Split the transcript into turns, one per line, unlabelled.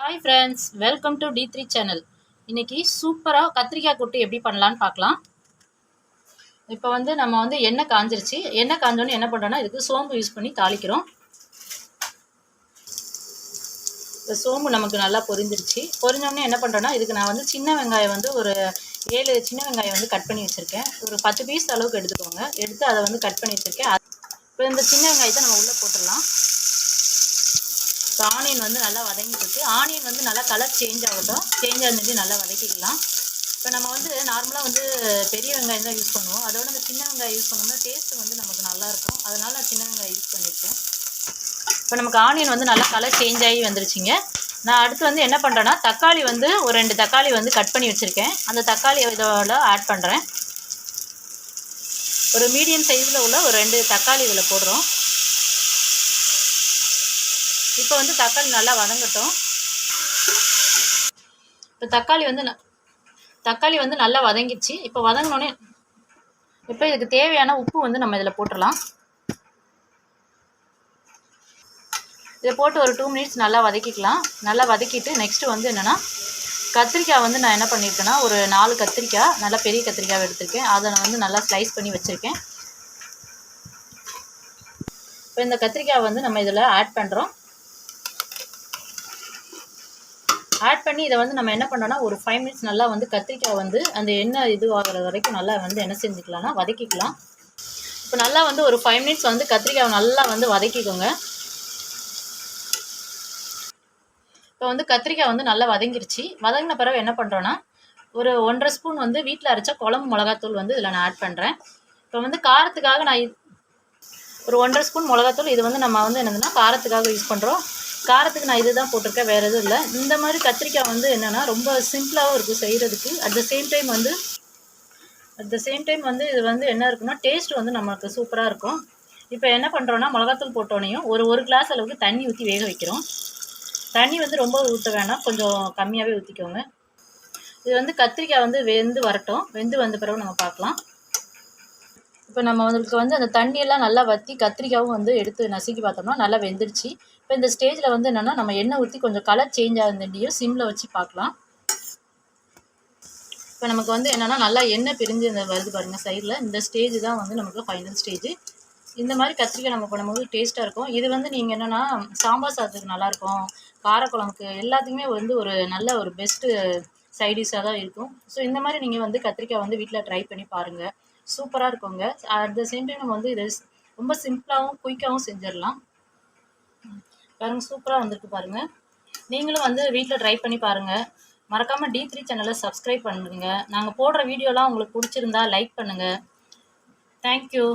Hi friends welcome to D three channel இன்னைக்கு சூப்பராக கத்திரிக்காய் கூட்டு எப்படி பண்ணலான்னு பார்க்கலாம். இப்போ வந்து நம்ம வந்து எண்ணெய் காஞ்சிருச்சு. எண்ணெய் காஞ்சோன்னு என்ன பண்ணுறோன்னா இதுக்கு சோம்பு யூஸ் பண்ணி தாளிக்கிறோம். இப்போ சோம்பு நமக்கு நல்லா பொரிஞ்சிருச்சு. பொரிஞ்சோடனே என்ன பண்ணுறோன்னா இதுக்கு நான் வந்து சின்ன வெங்காயம் வந்து ஒரு ஏழு சின்ன வெங்காயம் வந்து கட் பண்ணி வச்சுருக்கேன். ஒரு பத்து பீஸ் அளவுக்கு எடுத்துக்கோங்க. எடுத்து அதை வந்து கட் பண்ணி வச்சுருக்கேன். இப்போ இந்த சின்ன வெங்காயத்தை நம்ம உள்ளே போட்டுடலாம். இப்போ ஆனியன் வந்து நல்லா வதங்கிட்டு ஆனியன் வந்து நல்லா கலர் சேஞ்ச் ஆகட்டும். சேஞ்ச் ஆகிருந்து நல்லா வதக்கிக்கலாம். இப்போ நம்ம வந்து நார்மலாக வந்து பெரிய வெங்காயம் தான் யூஸ் பண்ணுவோம். அதோட இந்த சின்ன வெங்காயம் யூஸ் பண்ணோம்னா டேஸ்ட் வந்து நமக்கு நல்லாயிருக்கும் அதனால நான் சின்ன வெங்காயம் யூஸ் பண்ணியிருக்கேன். இப்போ நமக்கு ஆனியன் வந்து நல்லா கலர் சேஞ்ச் ஆகி வந்துருச்சுங்க. நான் அடுத்து வந்து என்ன பண்ணுறேன்னா தக்காளி வந்து ஒரு ரெண்டு தக்காளி வந்து கட் பண்ணி வச்சுருக்கேன். அந்த தக்காளி இதோட ஆட் பண்ணுறேன் ஒரு மீடியம் சைஸில் உள்ள ஒரு ரெண்டு தக்காளி இதில் போடுறோம். இப்போ வந்து தக்காளி நல்லா வதங்கட்டும். இப்போ தக்காளி வந்து ந- தக்காளி வந்து நல்லா வதங்கிச்சு இப்போ வதங்கினோடனே இப்போ இதுக்கு தேவையான உப்பு வந்து நம்ம இதில் போட்டுடலாம். இதை போட்டு ஒரு டூ மினிட்ஸ் நல்லா வதக்கிக்கலாம். நல்லா வதக்கிட்டு நெக்ஸ்ட்டு வந்து என்னென்னா கத்திரிக்காய் வந்து நான் என்ன பண்ணியிருக்கேன்னா ஒரு நாலு கத்திரிக்காய் நல்லா பெரிய கத்திரிக்காய் எடுத்திருக்கேன். அதை நான் வந்து நல்லா ஸ்லைஸ் பண்ணி வச்சுருக்கேன். இப்போ இந்த கத்திரிக்காய் வந்து நம்ம இதில் ஆட் பண்ணுறோம் ஆட் பண்ணி இதை வந்து நம்ம என்ன பண்ணோம்னா ஒரு ஃபைவ் மினிட்ஸ் நல்லா வந்து கத்திரிக்காய் வந்து அந்த எண்ணெய் இது ஆகிற வரைக்கும் நல்லா வந்து என்ன செஞ்சுக்கலாம்னா வதக்கிக்கலாம். இப்போ நல்லா வந்து ஒரு ஃபைவ் மினிட்ஸ் வந்து கத்திரிக்காய் நல்லா வந்து வதக்கிக்கோங்க. இப்போ வந்து கத்திரிக்காய் வந்து நல்லா வதங்கிருச்சு. வதங்கின பிறகு என்ன பண்ணுறோன்னா ஒரு ஒன்றரை ஸ்பூன் வந்து வீட்டில் அரைச்ச குழம்பு மிளகாத்தூள் வந்து இதில் நான் ஆட் பண்ணுறேன் இப்போ வந்து காரத்துக்காக நான் ஒரு ஒன்றரை ஸ்பூன் மிளகாத்தூள் இது வந்து நம்ம வந்து என்னதுன்னா காரத்துக்காக யூஸ் பண்ணுறோம் காரத்துக்கு நான் இதுதான் போட்டிருக்கேன் வேறு எதுவும் இல்லை. இந்த மாதிரி கத்திரிக்காய் வந்து என்னென்னா ரொம்ப சிம்பிளாகவும் இருக்கும் செய்கிறதுக்கு அட் த சேம் டைம் வந்து அட் த சேம் டைம் வந்து இது வந்து என்ன இருக்குன்னா டேஸ்ட் வந்து நமக்கு சூப்பராக இருக்கும். இப்போ என்ன பண்ணுறோன்னா மிளகாத்தூள் போட்டோனையும் ஒரு ஒரு கிளாஸ் அளவுக்கு தண்ணி ஊற்றி வேக வைக்கிறோம். தண்ணி வந்து ரொம்ப ஊற்ற வேணாம் கொஞ்சம் கம்மியாகவே ஊற்றிக்கோங்க இது வந்து கத்திரிக்காய் வந்து வெந்து வரட்டும். வெந்து வந்த பிறகு நம்ம பார்க்கலாம். இப்போ நம்ம வந்துருக்கு வந்து அந்த தண்ணியெல்லாம் நல்லா வற்றி கத்திரிக்காயும் வந்து எடுத்து நசுக்கி பார்த்தோம்னா நல்லா வெந்துருச்சு. இப்போ இந்த ஸ்டேஜில் வந்து என்னென்னா நம்ம எண்ணெய் ஊற்றி கொஞ்சம் கலர் சேஞ்ச் ஆகுதுண்டியும் சிம்மில் வச்சு பார்க்கலாம். இப்போ நமக்கு வந்து என்னென்னா நல்லா எண்ணெய் பிரிஞ்சு இந்த வருது பாருங்கள் சைடில் இந்த ஸ்டேஜ் தான் வந்து நமக்கு ஃபைனல் ஸ்டேஜ் இந்த மாதிரி கத்திரிக்காய் நம்ம பண்ணும்போது டேஸ்ட்டாக இருக்கும். இது வந்து நீங்கள் என்னென்னா சாம்பார் சாதத்துக்கு நல்லாயிருக்கும். காரக்குழம்புக்கு எல்லாத்துக்குமே வந்து ஒரு நல்ல ஒரு பெஸ்ட்டு சைடிஷாக தான் இருக்கும். ஸோ இந்த மாதிரி நீங்கள் வந்து கத்திரிக்காய் வந்து வீட்டில் ட்ரை பண்ணி பாருங்கள் சூப்பராக இருக்குங்க. அட் த சேம் டைம் நம்ம வந்து இது ரொம்ப சிம்பிளாகவும் குயிக்காகவும் செஞ்சிடலாம். பாருங்கள் சூப்பராக வந்திருக்கு பாருங்கள் நீங்களும் வந்து வீட்டில் ட்ரை பண்ணி பாருங்கள் மறக்காமல் டி த்ரீ சேனலை சப்ஸ்கிரைப் பண்ணுங்கள் நாங்கள் போடுற வீடியோலாம் உங்களுக்கு பிடிச்சிருந்தா லைக் பண்ணுங்கள் தேங்க்யூ